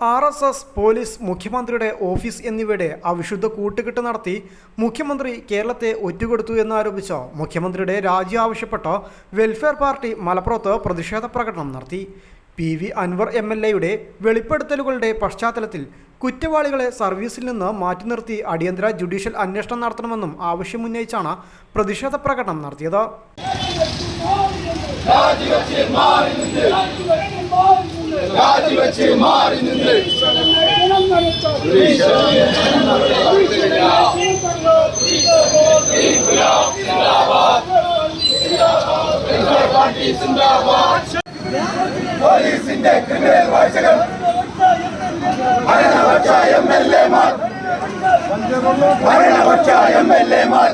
R S S police മുഖ്യമന്ത്രിയുടെ office എന്നിവയുടെ അവിശുദ്ധ കൂട്ടുകെട്ട് നടത്തി മുഖ്യമന്ത്രി കേരളത്തെ ഒറ്റുകൊടുത്തു എന്നാരോപിച്ച് മുഖ്യമന്ത്രിയുടെ രാജി ആവശ്യപ്പെട്ട് വെൽഫെയർ പാർട്ടി മലപ്പുറത്ത് പ്രതിഷേധ പ്രകടനം നടത്തി. P V Anvar M L എയുടെ വെളിപ്പെടുത്തലുകളുടെ പശ്ചാത്തലത്തിൽ കുറ്റവാളികളെ സർവീസിൽ നിന്ന് മാറ്റി നിർത്തി അടിയന്തര ജുഡീഷ്യൽ അന്വേഷണം നടത്തണമെന്നും ആവശ്യമുന്നയിച്ചാണ് പ്രതിഷേധ പ്രകടനം നടത്തിയത്. പോലീസിന്റെ ക്രിമിനൽ വാഴ്ചകൾ ഭരണപക്ഷ എം എൽ എമാർ ഭരണപക്ഷ എം എൽ എമാർ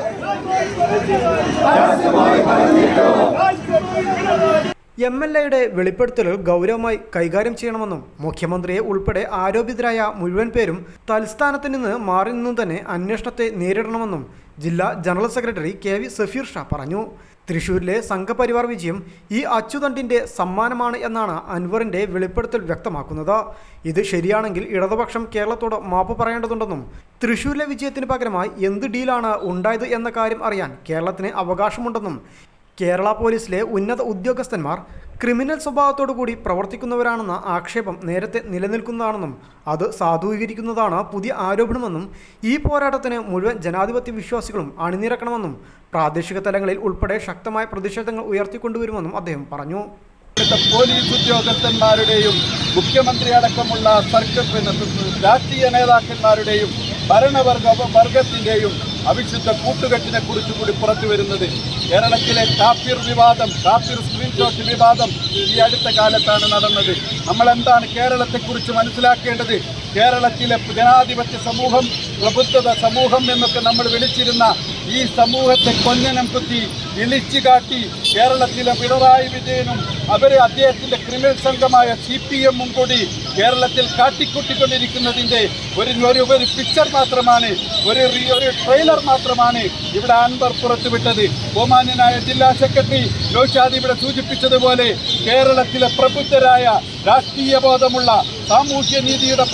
എം എൽ എയുടെ വെളിപ്പെടുത്തലുകൾ ഗൗരവമായി കൈകാര്യം ചെയ്യണമെന്നും മുഖ്യമന്ത്രിയെ ഉൾപ്പെടെ ആരോപിതരായ മുഴുവൻ പേരും തൽസ്ഥാനത്ത് നിന്ന് മാറി നിന്നും തന്നെ അന്വേഷണത്തെ നേരിടണമെന്നും ജില്ലാ general secretary K V Safeer Shah പറഞ്ഞു. തൃശൂരിലെ സംഘപരിവാർ വിജയം ഈ അച്ചുതണ്ടിന്റെ സമ്മാനമാണ് എന്നാണ് അൻവറിന്റെ വെളിപ്പെടുത്തൽ വ്യക്തമാക്കുന്നത്. ഇത് ശരിയാണെങ്കിൽ ഇടതുപക്ഷം കേരളത്തോട് മാപ്പ് പറയേണ്ടതുണ്ടെന്നും തൃശൂരിലെ വിജയത്തിന് പകരമായി എന്ത് ഡീലാണ് ഉണ്ടായത് എന്ന കാര്യം അറിയാൻ കേരളത്തിന് അവകാശമുണ്ടെന്നും കേരള പോലീസിലെ ഉന്നത ഉദ്യോഗസ്ഥന്മാർ ക്രിമിനൽ സ്വഭാവത്തോടു കൂടി പ്രവർത്തിക്കുന്നവരാണെന്ന ആക്ഷേപം നേരത്തെ നിലനിൽക്കുന്നതാണെന്നും അത് സാധൂകരിക്കുന്നതാണ് പുതിയ ആരോപണമെന്നും ഈ പോരാട്ടത്തിന് മുഴുവൻ ജനാധിപത്യ വിശ്വാസികളും അണിനിരക്കണമെന്നും പ്രാദേശിക തലങ്ങളിൽ ഉൾപ്പെടെ ശക്തമായ പ്രതിഷേധങ്ങൾ ഉയർത്തിക്കൊണ്ടുവരുമെന്നും അദ്ദേഹം പറഞ്ഞു. പോലീസ് ഉദ്യോഗസ്ഥന്മാരുടെയും മുഖ്യമന്ത്രി അടക്കമുള്ള സർക്കാർ രാഷ്ട്രീയ നേതാക്കന്മാരുടെയും ഭരണവർഗ വർഗത്തിന്റെയും അവിശുദ്ധ കൂട്ടുകെട്ടിനെ കുറിച്ച് കൂടി പുറത്തു വരുന്നത്. കേരളത്തിലെ കാപ്പിർ വിവാദം കാപ്പിർ സ്ക്രീൻഷോട്ട് വിവാദം ഈ അടുത്ത കാലത്താണ് നടന്നത്. നമ്മൾ എന്താണ് കേരളത്തെക്കുറിച്ച് മനസ്സിലാക്കേണ്ടത്? കേരളത്തിലെ ജനാധിപത്യ സമൂഹം പ്രബുദ്ധത സമൂഹം എന്നൊക്കെ നമ്മൾ വിളിച്ചിരുന്ന ഈ സമൂഹത്തെ കൊഞ്ഞനം കുത്തി വിളിച്ചു കാട്ടി കേരളത്തിലെ പിണറായി വിജയനും അവരെ അദ്ദേഹത്തിന്റെ ക്രിമിനൽ സംഘമായ സി പി എമ്മും കൂടി കേരളത്തിൽ കാട്ടിക്കൂട്ടിക്കൊണ്ടിരിക്കുന്നതിന്റെ ഒരു ഒരു ഒരു പിക്ചർ മാത്രമാണ് ഒരു ഒരു ട്രെയിലർ മാത്രമാണ് ഇവിടെ അൻവർ പുറത്തുവിട്ടത്. ബഹുമാന്യനായ ജില്ലാ സെക്രട്ടറി നൌഷാദ് ഇവിടെ സൂചിപ്പിച്ചതുപോലെ കേരളത്തിലെ പ്രബുദ്ധരായ രാഷ്ട്രീയ ബോധമുള്ള സാമൂഹ്യ നീതിയുടെ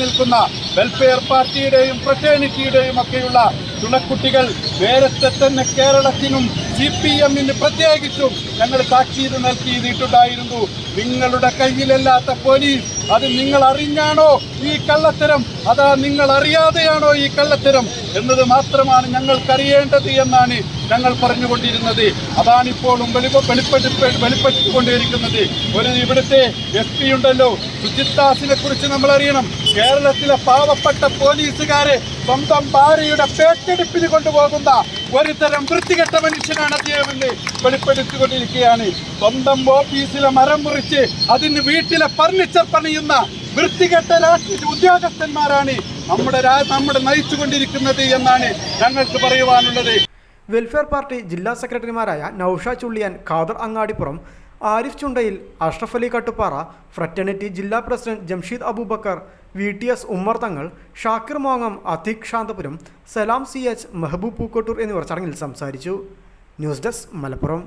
നിൽക്കുന്ന വെൽഫെയർ പാർട്ടിയുടെയും ഫ്രട്ടേണിറ്റിയുടെയും ഒക്കെയുള്ള തുണക്കുട്ടികൾ നേരത്തെ തന്നെ കേരളത്തിനും സി പി എമ്മിന് പ്രത്യേകിച്ചും ഞങ്ങൾ താക്കീത് നൽകിയിട്ടുണ്ടായിരുന്നു നിങ്ങളുടെ കയ്യിലല്ലാത്ത പോലീസ് അത് നിങ്ങൾ അറിഞ്ഞാണോ ഈ കള്ളത്തരം? അതാ നിങ്ങൾ അറിയാതെയാണോ ഈ കള്ളത്തരം? എന്നത് മാത്രമാണ് ഞങ്ങൾക്കറിയേണ്ടത് എന്നാണ് ഞങ്ങൾ പറഞ്ഞുകൊണ്ടിരുന്നത്. അതാണ് ഇപ്പോഴും വെളിപ്പ വെളിപ്പെടുത്തി വെളിപ്പെടുത്തിക്കൊണ്ടിരിക്കുന്നത് ഒരു ഇവിടുത്തെ എസ് പി ഉണ്ടല്ലോ. സുജിത്താസിനെ കുറിച്ച് നമ്മൾ അറിയണം കേരളത്തിലെ പാവപ്പെട്ട പോലീസുകാരെ സ്വന്തം ഭാര്യയുടെ പേറ്റെടുപ്പിന് കൊണ്ടുപോകുന്ന ഒരു തരം വൃത്തികെട്ട മനുഷ്യനാണ് അദ്ദേഹം വെളിപ്പെടുത്തിക്കൊണ്ടിരിക്കുകയാണ്. സ്വന്തം ഓഫീസിലെ മരം മുറിച്ച് അതിന് വീട്ടിലെ ഫർണിച്ചർ പണിയുന്ന വൃത്തികെട്ട രാഷ്ട്രീയ ഉദ്യോഗസ്ഥന്മാരാണ് നമ്മുടെ നമ്മുടെ നയിച്ചുകൊണ്ടിരിക്കുന്നത് എന്നാണ് ഞങ്ങൾക്ക് പറയുവാനുള്ളത്. വെൽഫെയർ പാർട്ടി ജില്ലാ സെക്രട്ടറിമാരായ നൌഷ ചുള്ളിയാൻ ഖാദർ അങ്ങാടിപ്പുറം ആരിഫ് ചുണ്ടയിൽ അഷ്റഫ് അലി കട്ടുപ്പാറ ഫ്രറ്റേണിറ്റി ജില്ലാ president Jamsheed Aboobacker V T S Ummer Thangal Shakir മോങ്ങം Atheeq Santhapuram Salam C H Mehboob Pookkottur എന്നിവർ ചടങ്ങിൽ സംസാരിച്ചു. News desk Malappuram.